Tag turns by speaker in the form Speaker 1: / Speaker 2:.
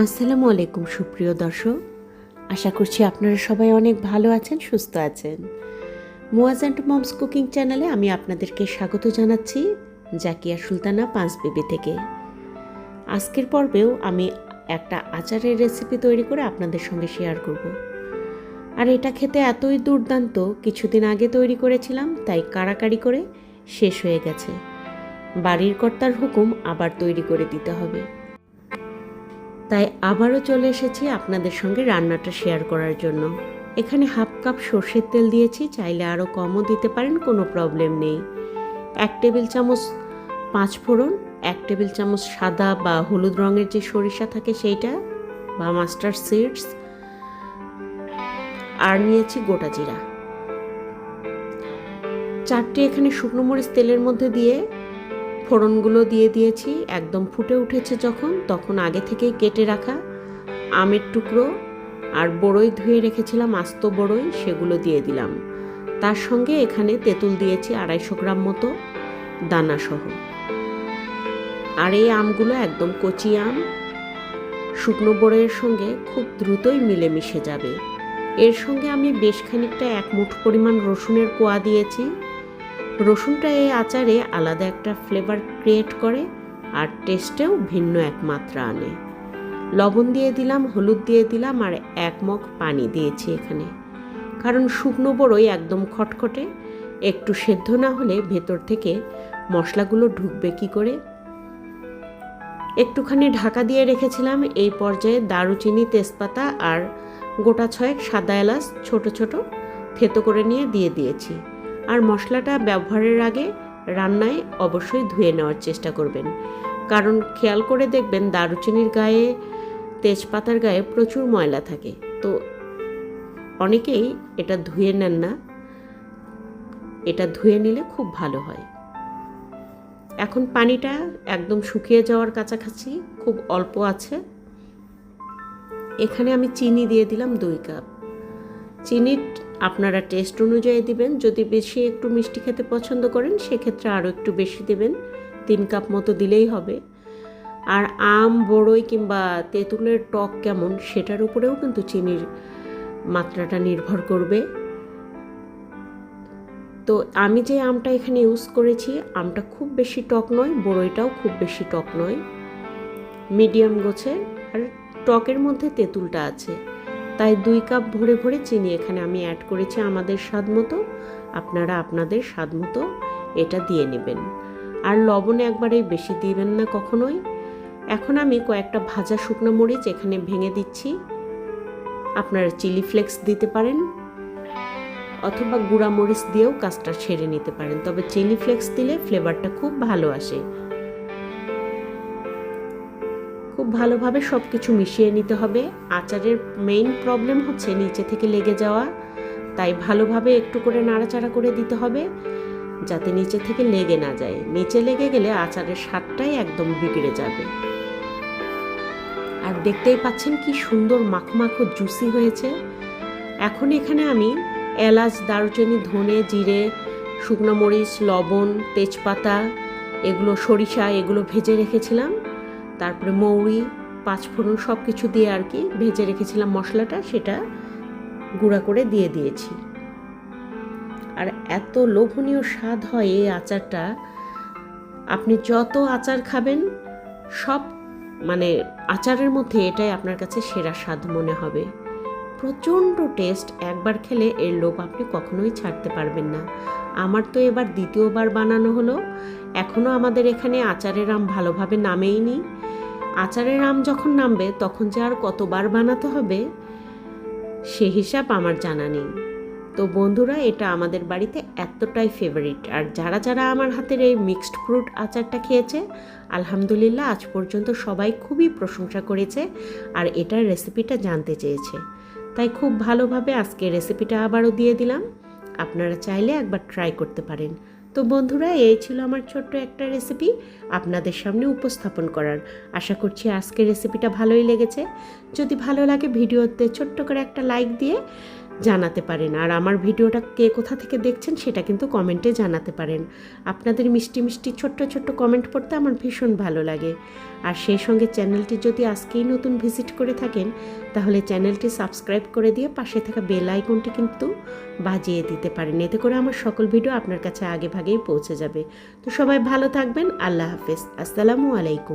Speaker 1: আসসালামু আলাইকুম, সুপ্রিয় দর্শক। আশা করছি আপনারা সবাই অনেক ভালো আছেন, সুস্থ আছেন। মুয়াজ অ্যান্ড মমস কুকিং চ্যানেলে আমি আপনাদেরকে স্বাগত জানাচ্ছি জাকিয়া সুলতানা পাঁচ বেবি থেকে। আজকের পর্বেও আমি একটা আচারের রেসিপি তৈরি করে আপনাদের সঙ্গে শেয়ার করব। আর এটা খেতে এতই দুর্দান্ত, কিছুদিন আগে তৈরি করেছিলাম, তাই কাড়াকাড়ি করে শেষ হয়ে গেছে। বাড়ির কর্তার হুকুম আবার তৈরি করে দিতে হবে। তাই আবারও চলে এসেছি আপনাদের সঙ্গে রান্নাটা শেয়ার করার জন্য। এখানে হাফ কাপ সর্ষের তেল দিয়েছি, চাইলে আরও কমও দিতে পারেন, কোনো প্রবলেম নেই। এক টেবিল চামচ পাঁচ ফোড়ন, এক টেবিল চামচ সাদা বা হলুদ রঙের যে সরিষা থাকে সেইটা বা মাস্টার সিডস। আর নিয়েছি গোটা জিরা। চারটে এখানে শুকনো মরিচ তেলের মধ্যে দিয়ে ফোড়নগুলো দিয়ে দিয়েছি, একদম ফুটে উঠেছে যখন, তখন আগে থেকেই কেটে রাখা আমের টুকরো আর বড়ই ধুয়ে রেখেছিলাম, আস্ত বড়ই, সেগুলো দিয়ে দিলাম। তার সঙ্গে এখানে তেঁতুল দিয়েছি আড়াইশো গ্রাম মতো দানাসহ। আর এই আমগুলো একদম কচি আম, শুকনো বড়ইয়ের সঙ্গে খুব দ্রুতই মিলেমিশে যাবে। এর সঙ্গে আমি বেশ খানিকটা এক মুঠ পরিমাণ রসুনের কোয়া দিয়েছি। রসুনটা এই আচারে আলাদা একটা ফ্লেভার ক্রিয়েট করে আর টেস্টেও ভিন্ন এক মাত্রা আনে। লবণ দিয়ে দিলাম, হলুদ দিয়ে দিলাম আর এক মগ পানি দিয়েছি এখানে। কারণ শুকনো বড়ই একদম খটখটে, একটু সেদ্ধ না হলে ভেতর থেকে মশলাগুলো ঢুকবে কি করে? একটুখানি ঢাকা দিয়ে রেখেছিলাম, এই পর্যায়ে দারুচিনি তেজপাতা আর গোটা ছয়েক সাদা এলাচ ছোট ছোট থেতো করে নিয়ে দিয়ে দিয়েছি। আর মশলাটা ব্যবহারের আগে রান্নায় অবশ্যই ধুয়ে নেওয়ার চেষ্টা করবেন। কারণ খেয়াল করে দেখবেন দারুচিনির গায়ে, তেজপাতার গায়ে প্রচুর ময়লা থাকে। তো অনেকেই এটা ধুয়ে নেন না। এটা ধুয়ে নিলে খুব ভালো হয়। এখন পানিটা একদম শুকিয়ে যাওয়ার কাছাকাছি খুব অল্প আছে। এখানে আমি চিনি দিয়ে দিলাম দুই কাপ। চিনি আপনারা টেস্ট অনুযায়ী দিবেন। যদি বেশি একটু মিষ্টি খেতে পছন্দ করেন, সেক্ষেত্রে আরও একটু বেশি দেবেন। তিন কাপ মতো দিলেই হবে। আর আম, বড়ই কিংবা তেঁতুলের টক কেমন, সেটার উপরেও কিন্তু চিনির মাত্রাটা নির্ভর করবে। তো আমি যে আমটা এখানে ইউজ করেছি, আমটা খুব বেশি টক নয়, বড়ইটাও খুব বেশি টক নয়। মিডিয়াম গোছের আর টকের মধ্যে তেঁতুলটা আছে। তাই দুই কাপ ভরে ভরে চিনি এখানে আমি অ্যাড করেছি আমাদের স্বাদ মতো। আপনারা আপনাদের স্বাদ মতো এটা দিয়ে নেবেন। আর লবণে একবারেই বেশি দিবেন না কখনোই। এখন আমি কয়েকটা ভাজা শুকনো মরিচ এখানে ভেঙে দিচ্ছি। আপনারা চিলি ফ্লেক্স দিতে পারেন অথবা গুঁড়া মরিচ দিয়েও কাজটা ছেড়ে নিতে পারেন। তবে চিলি ফ্লেক্স দিলে ফ্লেভারটা খুব ভালো আসে। ভালোভাবে সব কিছু মিশিয়ে নিতে হবে। আচারের মেইন প্রবলেম হচ্ছে নিচে থেকে লেগে যাওয়া। তাই ভালোভাবে একটু করে নাড়াচাড়া করে দিতে হবে, যাতে নিচে থেকে লেগে না যায়। নিচে লেগে গেলে আচারের স্বাদটাই একদম বিগড়ে যাবে। আর দেখতেই পাচ্ছেন কি সুন্দর মাখো মাখো জুসি হয়েছে। এখন এখানে আমি এলাচ, দারুচিনি, ধনে, জিরে, শুকনো মরিচ, লবণ, তেজপাতা, এগুলো সরিষা, এগুলো ভেজে রেখেছিলাম। তারপরে মৌরি, পাঁচফোড়ন সব কিছু দিয়ে আর কি ভেজে রেখেছিলাম মশলাটা, সেটা গুঁড়া করে দিয়ে দিয়েছি। আর এত লোভনীয় স্বাদ হয় এই আচারটা। আপনি যত আচার খাবেন, সব মানে আচারের মধ্যে এটাই আপনার কাছে সেরা স্বাদ মনে হবে। প্রচণ্ড টেস্ট, একবার খেলে এর লোভ আপনি কখনোই ছাড়তে পারবেন না। আমার তো এবার দ্বিতীয়বার বানানো হলো। এখনও আমাদের এখানে আচারের আম ভালোভাবে নামেইনি আচারের আম যখন নামবে, তখন যে আর কতবার বানাতে হবে, সে হিসাব আমার জানা নেই। তো বন্ধুরা, এটা আমাদের বাড়িতে এতটাই ফেভারিট আর যারা যারা আমার হাতের এই মিক্সড ফ্রুট আচারটা খেয়েছে, আলহামদুলিল্লাহ আজ পর্যন্ত সবাই খুবই প্রশংসা করেছে আর এটার রেসিপিটা জানতে চেয়েছে। তাই খুব ভালোভাবে আজকে রেসিপিটা আবারও দিয়ে দিলাম। আপনারা চাইলে একবার ট্রাই করতে পারেন। তো বন্ধুরা, এই ছিল আমার ছোট্ট একটা রেসিপি আপনাদের সামনে উপস্থাপন করার। আশা করছি আজকের রেসিপিটা ভালোই লেগেছে। যদি ভালো লাগে ভিডিওতে ছোট্ট করে একটা লাইক দিয়ে জানাতে পারেন। আর আমার ভিডিওটা কে কোথা থেকে দেখছেন সেটা কিন্তু কমেন্টে জানাতে পারেন। আপনাদের মিষ্টি মিষ্টি ছোট্ট ছোট্ট কমেন্ট পড়তে আমার ভীষণ ভালো লাগে। আর সেই সঙ্গে চ্যানেলটি যদি আজকেই নতুন ভিজিট করে থাকেন, তাহলে চ্যানেলটি সাবস্ক্রাইব করে দিয়ে পাশে থাকা বেল আইকনটি কিন্তু বাজিয়ে দিতে পারেন। এতে করে আমার সকল ভিডিও আপনার কাছে আগে ভাগেই পৌঁছে যাবে। তো সবাই ভালো থাকবেন। আল্লাহ হাফেজ। আসসালামু আলাইকুম।